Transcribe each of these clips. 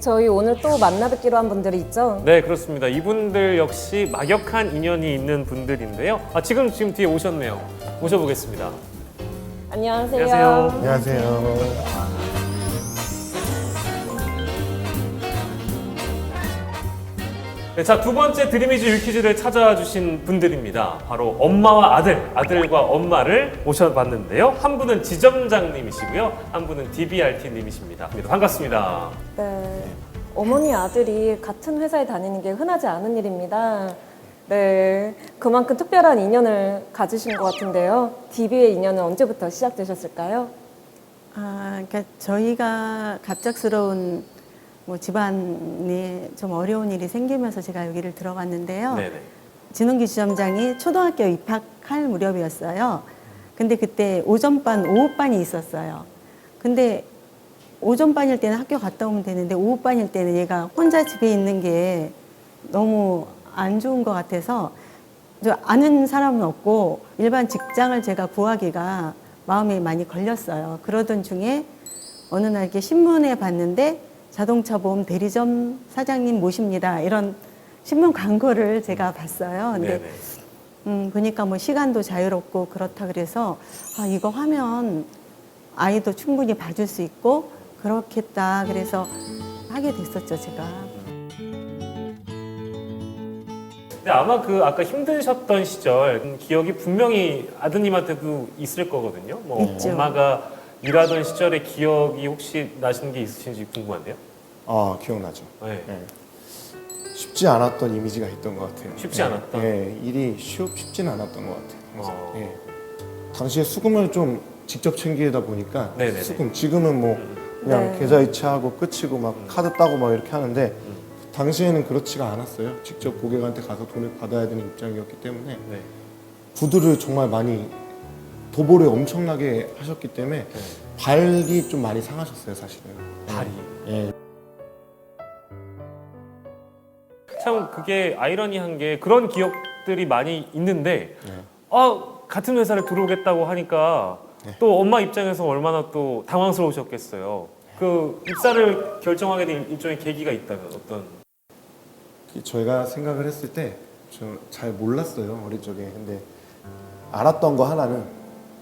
저희 오늘 또 만나 뵙기로 한 분들이 있죠? 네, 그렇습니다. 이분들 역시 막역한 인연이 있는 분들인데요. 아, 지금 지금 뒤에 오셨네요. 모셔보겠습니다. 안녕하세요. 안녕하세요. 안녕하세요. 네, 자, 두 번째 드림이즈 유퀴즈를 찾아와 주신 분들입니다. 바로 엄마와 아들, 아들과 엄마를 모셔봤는데요. 한 분은 지점장님이시고요. 한 분은 DBRT님이십니다. 반갑습니다. 네. 어머니 아들이 같은 회사에 다니는 게 흔하지 않은 일입니다. 네. 그만큼 특별한 인연을 가지신 것 같은데요. DB의 인연은 언제부터 시작되셨을까요? 아, 그러니까 저희가 갑작스러운 뭐 집안에 좀 어려운 일이 생기면서 제가 여기를 들어갔는데요. 네네. 진흥기 지점장이 초등학교 입학할 무렵이었어요. 근데 그때 오전반, 오후반이 있었어요. 근데 오전반일 때는 학교 갔다 오면 되는데 오후반일 때는 얘가 혼자 집에 있는 게 너무 안 좋은 것 같아서 저 아는 사람은 없고 일반 직장을 제가 구하기가 마음이 많이 걸렸어요. 그러던 중에 어느 날 이렇게 신문에 봤는데 자동차 보험 대리점 사장님 모십니다. 이런 신문 광고를 제가 봤어요. 근데 네네. 음, 보니까 뭐 시간도 자유롭고 그렇다 그래서 아, 이거 하면 아이도 충분히 봐줄 수 있고 그렇겠다. 그래서 하게 됐었죠, 제가. 근데 아마 그 아까 힘드셨던 시절 음, 기억이 분명히 아드님한테도 있을 거거든요. 뭐 있죠. 엄마가 일하던 시절의 기억이 혹시 나시는 게 있으신지 궁금한데요. 아 기억나죠. 네. 네. 쉽지 않았던 이미지가 있던 것 같아요. 쉽지 않았던? 네, 일이 쉽, 쉽지는 않았던 것 같아요. 그래서, 어. 예. 당시에 수금을 좀 직접 챙기다 보니까 네네네. 수금 지금은 뭐 그냥 네. 계좌 이체하고 끝이고 막 카드 따고 막 이렇게 하는데 당시에는 그렇지가 않았어요. 직접 고객한테 가서 돈을 받아야 되는 입장이었기 때문에 네. 구두를 정말 많이 도보를 엄청나게 하셨기 때문에 네. 발이 좀 많이 상하셨어요, 사실은. 발이. 참 그게 아이러니한 게 그런 기억들이 많이 있는데 네. 아 같은 회사를 들어오겠다고 하니까 네. 또 엄마 입장에서 얼마나 또 당황스러우셨겠어요. 그 입사를 결정하게 된 일종의 계기가 있다면 어떤? 저희가 생각을 했을 때 저 잘 몰랐어요 어릴 적에 근데 알았던 거 하나는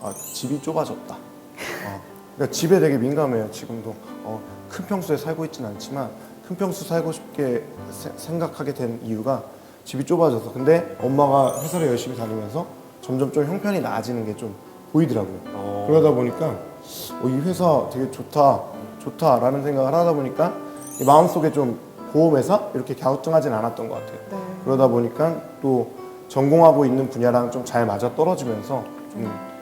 아, 집이 좁아졌다 어, 그러니까 집에 되게 민감해요 지금도 어, 큰 평수에 살고 있진 않지만 큰 평수 살고 싶게 세- 생각하게 된 이유가 집이 좁아져서 근데 엄마가 회사를 열심히 다니면서 점점 좀 형편이 나아지는 게 좀 보이더라고요 어. 그러다 보니까 어, 이 회사 되게 좋다 좋다라는 생각을 하다 보니까 이 마음속에 좀 보험회사 이렇게 갸우뚱하진 않았던 것 같아요 네. 그러다 보니까 또 전공하고 있는 분야랑 좀 잘 맞아 떨어지면서 좀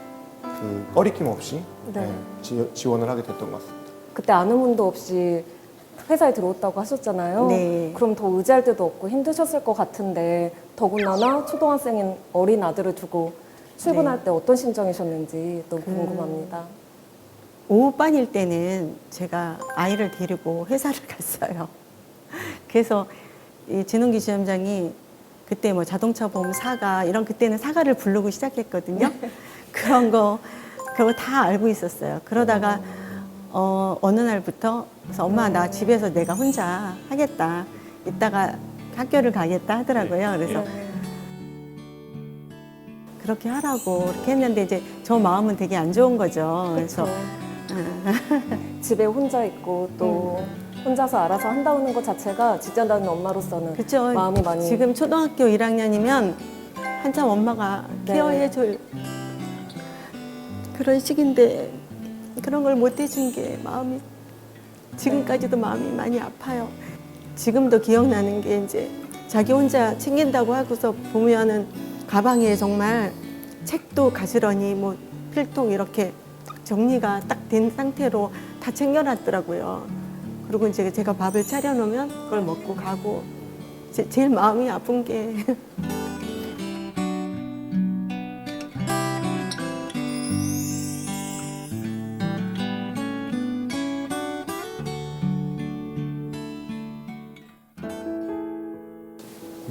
그 꺼리낌 없이 네. 네, 지, 지원을 하게 됐던 것 같습니다. 그때 아는 분도 없이 회사에 들어왔다고 하셨잖아요. 네. 그럼 더 의지할 데도 없고 힘드셨을 것 같은데 더군다나 초등학생인 어린 아들을 두고 출근할 네. 때 어떤 심정이셨는지 또그 궁금합니다. 오후반일 때는 제가 아이를 데리고 회사를 갔어요. 그래서 이 진흥기 지점장이 그때 뭐 자동차 보험 사가 이런 그때는 사가를 부르고 시작했거든요. 그런 거 그거 다 알고 있었어요. 그러다가 어, 어느 날부터 그래서 엄마 나 집에서 내가 혼자 하겠다. 이따가 학교를 가겠다 하더라고요. 그래서 네. 그렇게 하라고 이렇게 했는데 이제 저 마음은 되게 안 좋은 거죠. 그래서 그렇죠. 집에 혼자 있고 또 혼자서 알아서 한다는 것 자체가 지자다는 엄마로서는 그렇죠. 마음이 많이 지금 초등학교 1학년이면 한참 엄마가 네. 케어해 줄 그런 시기인데 그런 걸 못 해준 게 마음이 지금까지도 마음이 많이 아파요. 지금도 기억나는 게 이제 자기 혼자 챙긴다고 하고서 보면은 가방에 정말 책도 가지런히 뭐 필통 이렇게 정리가 딱 된 상태로 다 챙겨놨더라고요. 그리고 이제 제가 밥을 차려놓으면 그걸 먹고 가고 제, 제일 마음이 아픈 게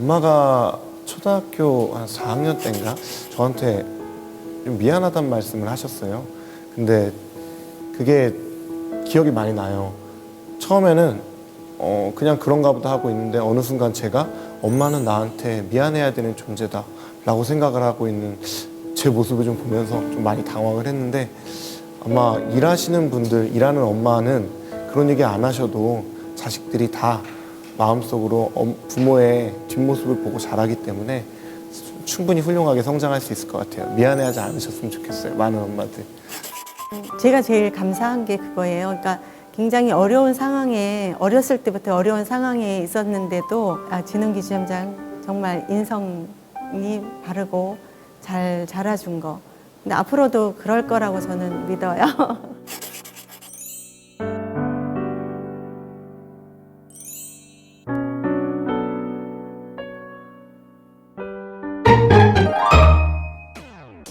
엄마가 초등학교 한 4학년 때인가 저한테 좀 미안하다는 말씀을 하셨어요. 근데 그게 기억이 많이 나요. 처음에는 어, 그냥 그런가 보다 하고 있는데 어느 순간 제가 엄마는 나한테 미안해야 되는 존재다 라고 생각을 하고 있는 제 모습을 좀 보면서 좀 많이 당황을 했는데 아마 일하시는 분들, 일하는 엄마는 그런 얘기 안 하셔도 자식들이 다 마음속으로 엄- 부모의 뒷모습을 보고 자라기 때문에 충분히 훌륭하게 성장할 수 있을 것 같아요. 미안해하지 않으셨으면 좋겠어요. 많은 엄마들. 제가 제일 감사한 게 그거예요. 그러니까 굉장히 어려운 상황에 어렸을 때부터 어려운 상황에 있었는데도 아, 진흥기 지점장 정말 인성이 바르고 잘 자라준 거. 근데 앞으로도 그럴 거라고 저는 믿어요.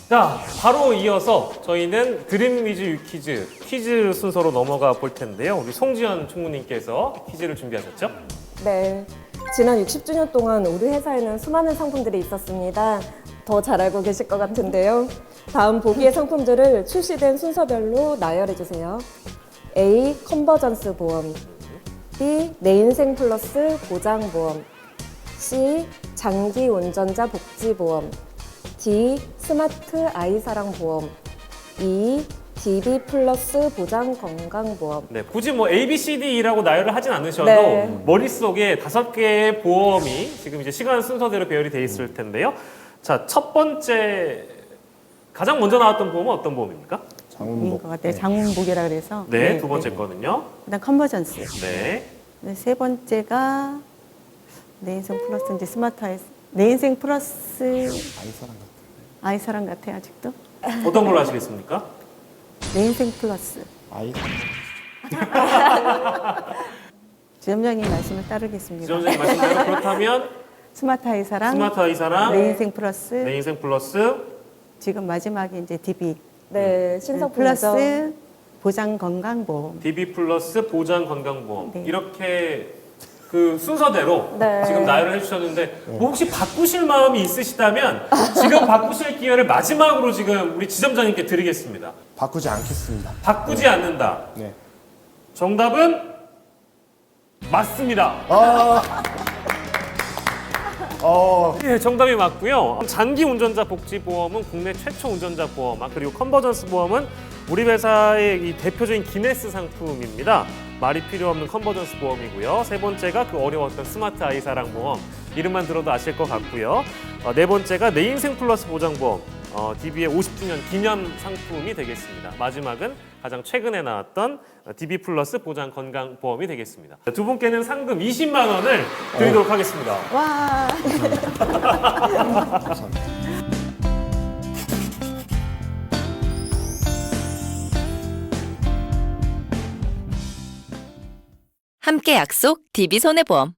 자, 바로 이어서 저희는 드림 위즈 유퀴즈 퀴즈 순서로 넘어가 볼 텐데요. 우리 송지현 총무님께서 퀴즈를 준비하셨죠? 네. 지난 60주년 동안 우리 회사에는 수많은 상품들이 있었습니다. 더 잘 알고 계실 것 같은데요. 다음 보기의 상품들을 출시된 순서별로 나열해 주세요. A. 컨버전스 보험 B. 내 인생 플러스 보장 보험 C. 장기 운전자 복지 보험 D. 스마트 아이사랑 보험 E. DB 플러스 보장 건강 보험 네, 굳이 뭐 A, B, C, D라고 나열을 하진 않으셔도 네. 머릿속에 다섯 개의 보험이 지금 이제 시간 순서대로 배열이 돼 있을 텐데요. 자, 첫 번째 가장 먼저 나왔던 보험은 어떤 보험입니까? 인 장훈복. 것 같아요. 장문복이라 그래서. 네, 두 번째 거는요. 그다음 컨버전스. 네. 네, 세 번째가 내 인생 플러스 이제 스마트 아이 내 인생 플러스 아이사랑 같은. 아이사랑 같아 아직도. 어떤 걸로 하시겠습니까? 내 인생 플러스. 아이사랑. 지점장님 말씀을 따르겠습니다. 지원장님 말씀대로 그렇다면 스마트 아이사랑 스마트 아이사랑 내 인생 플러스 내 인생 플러스 지금 마지막에 이제 DB 네, 신상품이죠. 플러스 보장 건강보험. DB 플러스 보장 건강보험 네. 이렇게 그 순서대로 네. 지금 나열을 해주셨는데 뭐 혹시 바꾸실 마음이 있으시다면 지금 바꾸실 기회를 마지막으로 지금 우리 지점장님께 드리겠습니다. 바꾸지 않겠습니다. 바꾸지 않는다. 네. 정답은 맞습니다. 아. 어. 예, 정답이 맞고요. 장기 운전자 복지 보험은 국내 최초 운전자 보험, 아, 그리고 컨버전스 보험은 우리 회사의 이 대표적인 기네스 상품입니다. 말이 필요 없는 컨버전스 보험이고요. 세 번째가 그 어려웠던 스마트 아이 사랑 보험. 이름만 들어도 아실 것 같고요. 어, 네 번째가 내 인생 플러스 보장 보험. 어, DB의 50주년 기념 상품이 되겠습니다. 마지막은 가장 최근에 나왔던 어, DB 플러스 보장 건강 보험이 되겠습니다. 두 분께는 상금 20만 원을 드리도록 하겠습니다. 와. 함께 약속 DB손해보험